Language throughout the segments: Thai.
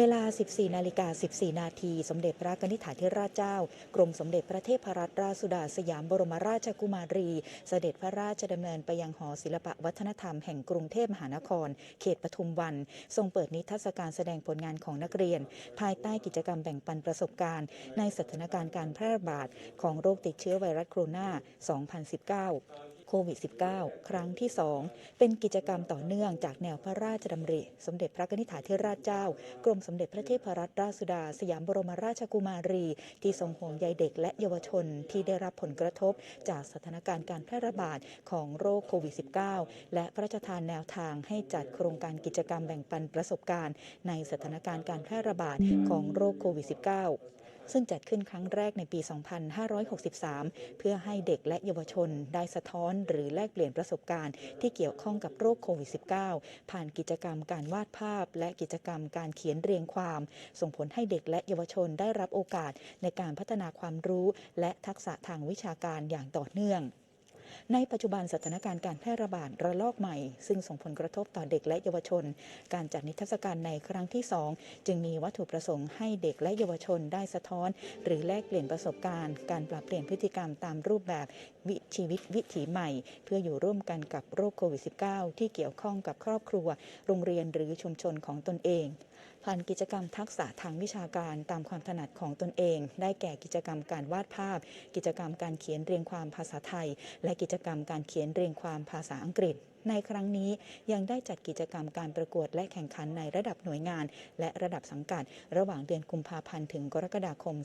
เวลา 14 นาฬิกา 14 นาที สมเด็จพระกนิษฐาธิราชเจ้า กรมสมเด็จพระเทพรัตนราชสุดาสยามบรมราชกุมารี เสด็จพระราชดำเนินไปยังหอศิลปวัฒนธรรมแห่งกรุงเทพมหานคร เขตปทุมวัน ทรงเปิดนิทรรศการแสดงผลงานของนักเรียน ภายใต้กิจกรรมแบ่งปันประสบการณ์ ในสถานการณ์การแพร่ระบาดของโรคติดเชื้อไวรัสโคโรนา 2019 โควิด -19 ครั้งที่ 2 เป็นกิจกรรมต่อเนื่องจากแนวพระราชดำริ สมเด็จพระนิษฐาธิราชเจ้า กรมสมเด็จพระเทพรัตนราชสุดา สยามบรมราชกุมารี ที่ทรงห่วงใยเด็กและเยาวชนที่ได้รับผลกระทบจากสถานการณ์การแพร่ระบาดของโรคโควิด -19 และพระราชทานแนวทางให้จัดโครงการกิจกรรมแบ่งปันประสบการณ์ ในสถานการณ์การแพร่ระบาดของโรคโควิด -19 ซึ่งจัดขึ้นครั้งแรกในปี 2563 เพื่อให้เด็กและเยาวชนได้สะท้อนหรือแลกเปลี่ยนประสบการณ์ที่เกี่ยวข้องกับโรคโควิด -19 ผ่านกิจกรรมการวาดภาพ และกิจกรรมการเขียนเรียงความ ส่งผลให้เด็กและเยาวชนได้รับโอกาสในการพัฒนาความรู้ และทักษะทางวิชาการอย่างต่อเนื่อง ในปัจจุบันสถานการณ์การแพร่ระบาดระลอกใหม่ ซึ่งส่งผลกระทบต่อเด็กและเยาวชน การจัดนิทรรศการในครั้งที่ 2 จึงมีวัตถุประสงค์ให้เด็กและเยาวชนได้สะท้อน หรือแลกเปลี่ยนประสบการณ์ การปรับเปลี่ยนพฤติกรรมตามรูปแบบวิชีวิตวิถีใหม่ เพื่ออยู่ร่วมกันกับโรคโควิด -19 ที่เกี่ยวข้องกับครอบครัว โรงเรียนหรือชุมชนของตนเองผ่านกิจกรรมทักษะทางวิชาการตามความถนัดของตนเอง ได้แก่กิจกรรมการวาดภาพ กิจกรรมการเขียนเรียงความภาษาไทย และกิจกรรมการเขียนเรียงความภาษาอังกฤษ ในครั้งนี้ยังได้จัดกิจกรรมการประกวดและแข่งขันในระดับหน่วยงาน และระดับสังกัด ระหว่างเดือนกุมภาพันธ์ถึงกรกฎาคม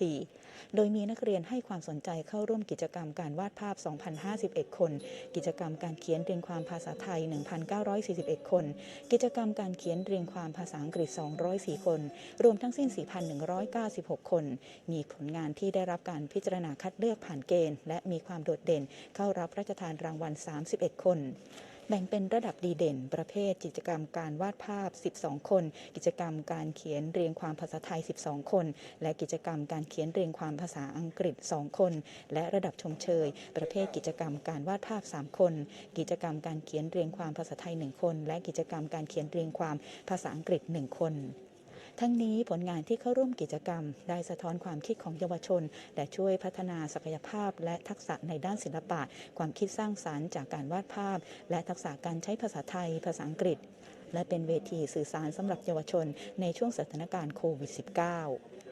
2564 โดยมีนักเรียนให้ความสนใจเข้าร่วมกิจกรรมการวาดภาพ 2,051 คน กิจกรรมการเขียนเรียงความภาษาไทย 1,941 คน กิจกรรมการเขียนเรียงความภาษาอังกฤษ 204 คน รวมทั้งสิ้น 4,196 คน มีผลงานที่ได้รับการพิจารณาคัดเลือกผ่านเกณฑ์ และมีความโดดเด่น เข้ารับพระราชทานรางวัล 31 คคน แบ่งเป็นระดับดีเด่น ประเภทกิจกรรมการวาดภาพ 12 คน กิจกรรมการเขียนเรียงความภาษาไทย 12 คน และกิจกรรมการเขียนเรียงความภาษาอังกฤษ 2 คน และระดับชมเชย ประเภทกิจกรรมการวาดภาพ 3 คน กิจกรรมการเขียนเรียงความภาษาไทย 1 คน และกิจกรรมการเขียนเรียงความภาษาอังกฤษ 1 คน ทั้งนี้ผลงานที่เข้าร่วมกิจกรรม ได้สะท้อนความคิดของเยาวชน และช่วยพัฒนาศักยภาพ และทักษะในด้านศิลปะ ความคิดสร้างสารรค์จากการวาดภาพ และทักษะการใช้ภาษาไทย ภาษาอังกฤษ และเป็นเวทีสื่อสารสำหรับเยาวชนในช่วงสถานการณ์โควิด -19